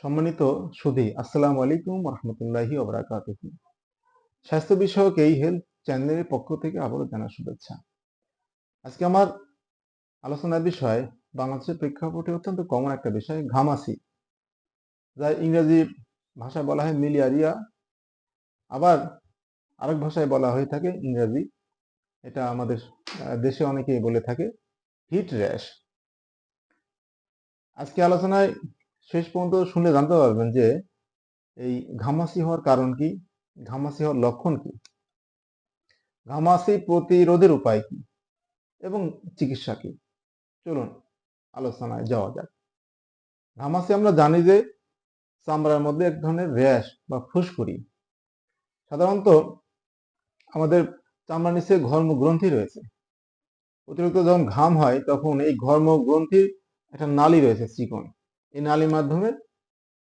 সম্মানিত সুধী, আসসালামু আলাইকুম রহমতুল্লাহি ওবরাকাতুহু। স্বাস্থ্য বিষয়ক এই হেলথ চ্যানেলের পক্ষ থেকে আবারও জানা শুভেচ্ছা। আজকে আমার আলোচনার বিষয়, বাংলাদেশের প্রেক্ষাপটে অত্যন্ত কমন একটা বিষয়, ঘামাসি। যা ইংরেজি ভাষায় বলা হয় মিলিয়ারিয়া, আবার আরেক ভাষায় বলা হয়ে থাকে ইংরেজি। এটা আমাদের দেশে অনেকেই বলে থাকে, হিট র্যাশ। আজকে আলোচনায় শেষ পর্যন্ত শুনলে জানতে পারবেন যে এই ঘামাসি হওয়ার কারণ কি? ঘামাসি হওয়ার লক্ষণ কি? ঘামাসি প্রতিরোধের উপায় কি? এবং চিকিৎসা কি? চলুন আলোচনায় যাওয়া যাক। ঘামাসি আমরা জানি যে চামড়ার মধ্যে এক ধরনের র্যাশ বা ফুসকুড়ি। সাধারণত আমাদের চামড়ার নিচে ঘর্ম গ্রন্থি রয়েছে। অতিরিক্ত যখন ঘাম হয় তখন এই ঘর্ম গ্রন্থির একটা নালী রয়েছে চিকন এই নালীর মাধ্যমে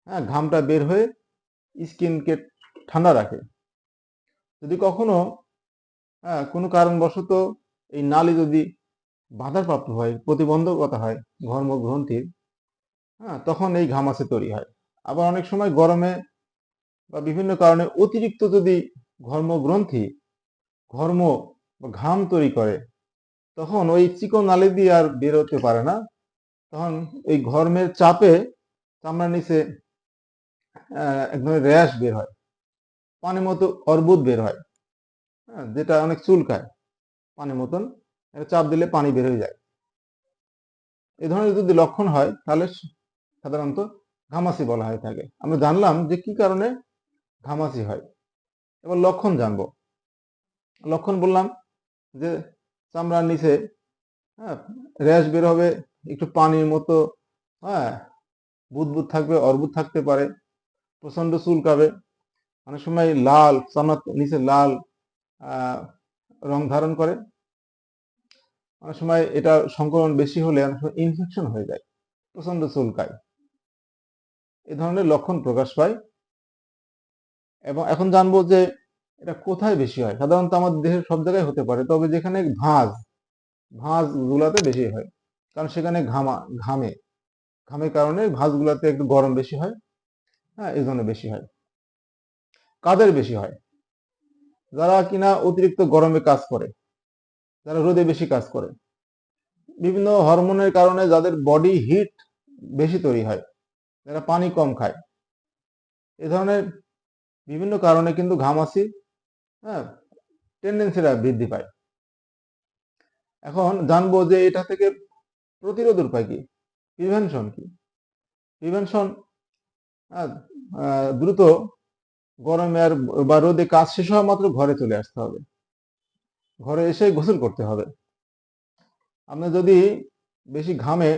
হ্যাঁ ঘামটা বের হয়ে স্কিনকে ঠান্ডা রাখে। যদি কখনো হ্যাঁ কোনো কারণবশত এই নালী যদি বাধাপ্রাপ্ত হয়, প্রতিবন্ধকতা হয় ঘর্ম গ্রন্থির হ্যাঁ তখন এই ঘামাসি তৈরি হয়। আবার অনেক সময় গরমে বা বিভিন্ন কারণে অতিরিক্ত যদি ঘর্ম গ্রন্থি ঘর্ম বা ঘাম তৈরি করে, তখন ওই চিকন নালী দিয়ে আর বেরোতে পারে না। তখন এই ঘর্মের চাপে চামড়ার নিচে এক ধরনের র্যাশ বের হয়। পানির মতো অর্বুদ বের হয় হ্যাঁ, যেটা অনেক চুলকায়। পানির মতন চাপ দিলে পানি বের হয়ে যায়। এই ধরনের যদি লক্ষণ হয় তাহলে সাধারণত ঘামাসি বলা হয়ে থাকে। আমরা জানলাম যে কি কারণে ঘামাসি হয়। এবার লক্ষণ জানব। লক্ষণ বললাম যে চামড়ার নিচে হ্যাঁ র্যাশ বের হবে একটু পানির মতো হ্যাঁ বুদবুদ থাকবে, অর্বুদ থাকতে পারে প্রচণ্ড চুলকাবে। অনেক সময় লাল চামড়ার নিচে লাল রং ধারণ করে। অনেক সময় এটা সংক্রমণ বেশি হলে অনেক সময় ইনফেকশন হয়ে যায় প্রচণ্ড চুলকায়। এ ধরনের লক্ষণ প্রকাশ পায়। এবং এখন জানব যে এটা কোথায় বেশি হয়? সাধারণত আমাদের দেহের সব জায়গায় হতে পারে, তবে যেখানে ভাঁজ ভাঁজ গুলাতে বেশি হয়। কারণ সেখানে ঘামা, ঘামে। ঘামের কারণে ভাঁজগুলাতে একটু গরম বেশি হয়। হ্যাঁ এই জন্য বেশি হয়। কাদের বেশি হয়। যারা কিনা অতিরিক্ত গরমে কাজ করে, যারা রোদে বেশি কাজ করে। বিভিন্ন হরমোনের কারণে যাদের বডি হিট বেশি তৈরি হয়, যারা পানি কম খায়। এ ধরনের বিভিন্ন কারণে কিন্তু ঘামাসি হ্যাঁ টেন্ডেন্সিটা বৃদ্ধি পায়। এখন জানব যে এটা থেকে প্রতিরোধের উপায় কি? প্রিভেনশন কি? প্রিভেনশন দ্রুত গরমে আর বা রোদে কাজ শেষ হওয়া মাত্র ঘরে চলে আসতে হবে। ঘরে এসে গোসল করতে হবে। আপনি যদি বেশি ঘামে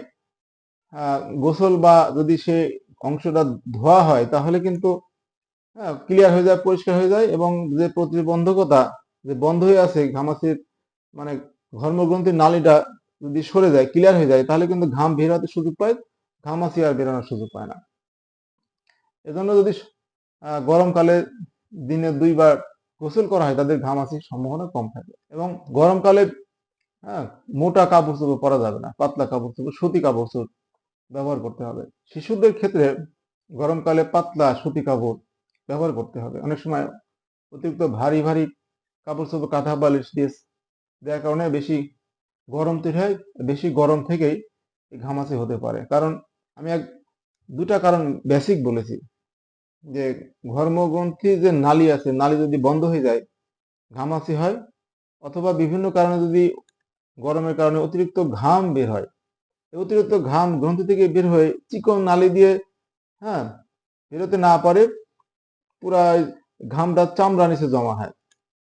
গোসল বা যদি সে অংশটা ধোয়া হয়, তাহলে কিন্তু ক্লিয়ার হয়ে যায়, পরিষ্কার হয়ে যায় এবং যে প্রতিবন্ধকতা যে বন্ধ হয়ে আছে ঘামাসির মানে ঘর্মগ্রন্থির নালীটা যদি সরে যায় ক্লিয়ার হয়ে যায়, তাহলে কিন্তু ঘাম বের হতে সুযোগ পায় ঘামাসি আর বেরোনোর সুযোগ পায় না। এজন্য যদি গরমকালে দিনে দুইবার গোসল করা হয়, তাদের ঘামাসির সম্ভাবনা কম থাকে। এবং গরমকালে হ্যাঁ মোটা কাপড় চোপড় পরা যাবে না, পাতলা কাপড় চোপড়, সুতি কাপড় চোপড় ব্যবহার করতে হবে। শিশুদের ক্ষেত্রে গরমকালে পাতলা সুতি কাপড় ব্যবহার করতে হবে। অনেক সময় অতিরিক্ত ভারী ভারী কাপড় চোপড়, কাঁথা, বালিশ দিয়ে দেওয়ার কারণে বেশি গরম হয়, বেশি গরম থেকেই ঘামাচি হতে পারে। কারণ আমি এক, দুটা কারণ বেসিক বলেছি। যে ঘর্মগ্রন্থি যে নালী আছে, নালী যদি বন্ধ হয়ে যায়, ঘামাচি হয়, অথবা বিভিন্ন কারণে যদি গরমের কারণে অতিরিক্ত ঘাম বের হয় অতিরিক্ত ঘাম গ্রন্থি থেকে বের হয়ে চিকন নালি দিয়ে হ্যাঁ বেরোতে না পারে পুরা ঘামটা চামড়া নিচে জমা হয়,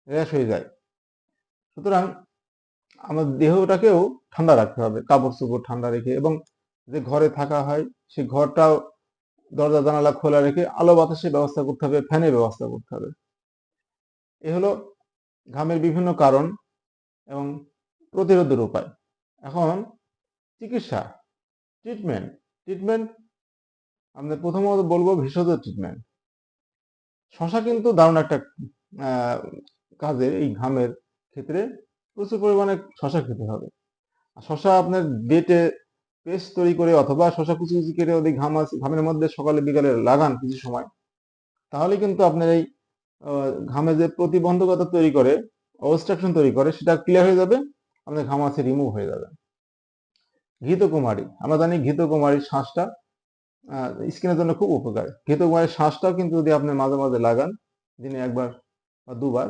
র্যাশ হয়ে যায়। সুতরাং আমাদের দেহটাকেও ঠান্ডা রাখতে হবে, কাপড় চোপড় ঠান্ডা রেখে এবং যে ঘরে থাকা হয় সেই ঘরটাও দরজা, জানালা খোলা রেখে আলো বাতাসের ব্যবস্থা করতে হবে, ফ্যানের ব্যবস্থা করতে হবে। এ হলো ঘামের বিভিন্ন কারণ এবং প্রতিরোধের উপায়। এখন চিকিৎসা ট্রিটমেন্ট ট্রিটমেন্ট আমরা প্রথমত বলব ভেষজ ট্রিটমেন্ট শশা কিন্তু দারুণ একটা কাজের এই ঘামের ক্ষেত্রে প্রচুর পরিমাণে শশা খেতে হবে। শশা আপনার বেটে পেস্ট তৈরি করে অথবা শশা কুচি কুচি কেটে ওই ঘামাস ঘামের মধ্যে সকালে বিকালে লাগান কিছু সময়। তাহলে কিন্তু আপনার এই ঘামে যে প্রতিবন্ধকতা তৈরি করে অবস্ট্রাকশন তৈরি করে, সেটা ক্লিয়ার হয়ে যাবে, আপনার ঘামাসি রিমুভ হয়ে যাবে। ঘৃতকুমারী, আমরা জানি ঘৃতকুমারীর শ্বাসটা স্কিনের জন্য খুব উপকার। ঘৃতকুমারীর শ্বাসটাও কিন্তু যদি আপনি মাঝে মাঝে লাগান, দিনে একবার বা দুবার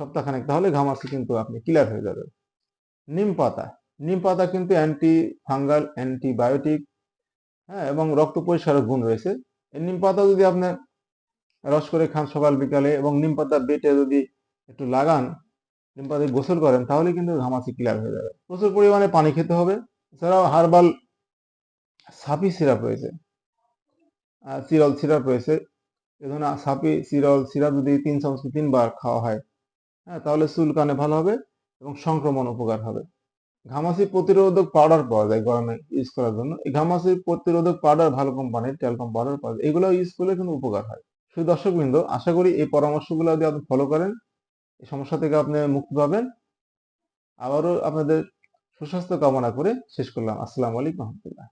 সপ্তাহখানেক, তাহলে ঘামাসি কিন্তু আপনি ক্লিয়ার হয়ে যাবে। নিম পাতা নিম পাতা কিন্তু অ্যান্টি ফাঙ্গাল অ্যান্টিবায়োটিক হ্যাঁ এবং রক্ত পরিষ্কারের গুণ রয়েছে। এই নিম পাতা যদি আপনি রস করে খান সকাল, বিকালে, এবং নিম পাতা বেটে যদি একটু লাগান, নিম পাতা গোসল করেন, তাহলে কিন্তু ঘামাচি ক্লিয়ার হয়ে যাবে। প্রচুর পরিমাণে পানি খেতে হবে। এছাড়াও হার্বাল সাপি সিরাপ রয়েছে। চিরল সিরাপ রয়েছে। এ ধরনের সাপি চিরল সিরাপ যদি তিন চামচ, তিনবার খাওয়া হয় হ্যাঁ তাহলে চুলকানে ভালো হবে এবং সংক্রমণ উপকার হবে। ঘামাচি প্রতিরোধক পাউডার পাওয়া যায় গরমে ইউজ করার জন্য। এই ঘামাচি প্রতিরোধক পাউডার ভালো কোম্পানির টেলকম পাউডার পাওয়া যায়। এগুলো ইউজ করলে কিন্তু উপকার হয়। শুধু দর্শকবৃন্দ, আশা করি এই পরামর্শগুলো যদি আপনি ফলো করেন, এই সমস্যা থেকে আপনি মুক্তি পাবেন। আবারও আপনাদের সুস্বাস্থ্য কামনা করে শেষ করলাম। আসসালামু আলাইকুম রহমতুল্লাহ।